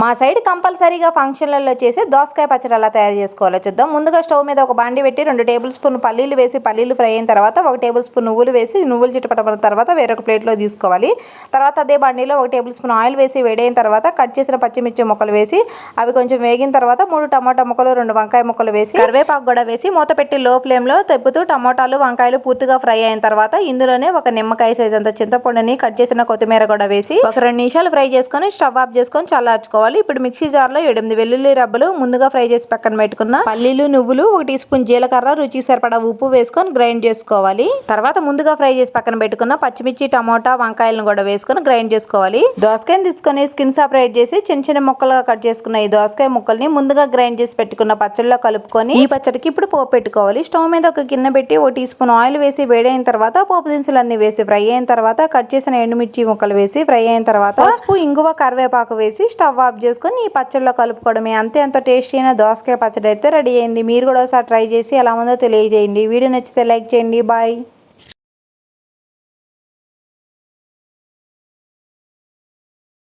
మా సైడ్ కంపల్సరీగా ఫంక్షన్లలో చేసి దోసకాయ పచ్చడి ఎలా తయారు చేసుకోవాలో చూద్దాం. ముందుగా స్టవ్ మీద ఒక బాండి పెట్టి రెండు టేబుల్ స్పూన్ పల్లీలు వేసి పల్లీలు ఫ్రై అయిన తర్వాత ఒక టేబుల్ స్పూన్ నువ్వులు వేసి నువ్వులు చిట్టపట్టిన తర్వాత వేరొక ప్లేట్లో తీసుకోవాలి. తర్వాత అదే బాండీలో ఒక టేబుల్ స్పూన్ ఆయిల్ వేసి వేడైన తర్వాత కట్ చేసిన పచ్చిమిర్చి ముక్కలు వేసి అవి కొంచెం వేగిన తర్వాత మూడు టమాటా ముక్కలు రెండు వంకాయ ముక్కలు వేసి కరివేపాకు కూడా వేసి మూత పెట్టి లో ఫ్లేమ్లో తెప్పుతూ టమాటాలు వంకాయలు పూర్తిగా ఫ్రై అయిన తర్వాత ఇందులోనే ఒక నిమ్మకాయ సైజ్ అంత చింతపండుని కట్ చేసిన కొత్తిమీర కూడా వేసి ఒక రెండు నిమిషాలు ఫ్రై చేసుకొని స్టవ్ ఆఫ్ చేసుకొని చల్లార్చుకోవాలి. ఇప్పుడు మిక్సీ జార్లో ఎనిమిది వెల్లుల్లి రబ్బలు ముందుగా ఫ్రై చేసి పక్కన పెట్టుకున్న పల్లీలు నువ్వులు ఒక టీ స్పూన్ జీలకర్ర రుచి సరిపడా ఉప్పు వేసుకొని గ్రైండ్ చేసుకోవాలి. తర్వాత ముందుగా ఫ్రై చేసి పక్కన పెట్టుకున్న పచ్చిమిర్చి టమోటా వంకాయలను కూడా వేసుకొని గ్రైండ్ చేసుకోవాలి. దోసకాయని తీసుకొని స్కిన్ సపరేట్ చేసి చిన్న చిన్న ముక్కలుగా కట్ చేసుకున్న ఈ దోసకాయ ముక్కల్ని ముందుగా గ్రైండ్ చేసి పెట్టుకున్న పచ్చడిలో కలుపుకొని ఈ పచ్చడికి ఇప్పుడు పోపు పెట్టుకోవాలి. స్టవ్ మీద ఒక గిన్నె పెట్టి ఒక టీ స్పూన్ ఆయిల్ వేసి వేడైన తర్వాత పోపు దినుసులన్నీ వేసి ఫ్రై అయిన తర్వాత కట్ చేసిన ఎండుమిర్చి ముక్కలు వేసి ఫ్రై అయిన తర్వాత పసుపు ఇంగువ కరివేపాకు వేసి స్టవ్ ఆఫ్ చేసుకొని ఈ పచ్చడిలో కలుపుకోవడమే. అంతే అంత టేస్టీ అయిన దోసకాయ పచ్చడి అయితే రెడీ అయింది. మీరు కూడా ఒకసారి ట్రై చేసి ఎలా ఉందో తెలియజేయండి. వీడియో నచ్చితే లైక్ చేయండి. బాయ్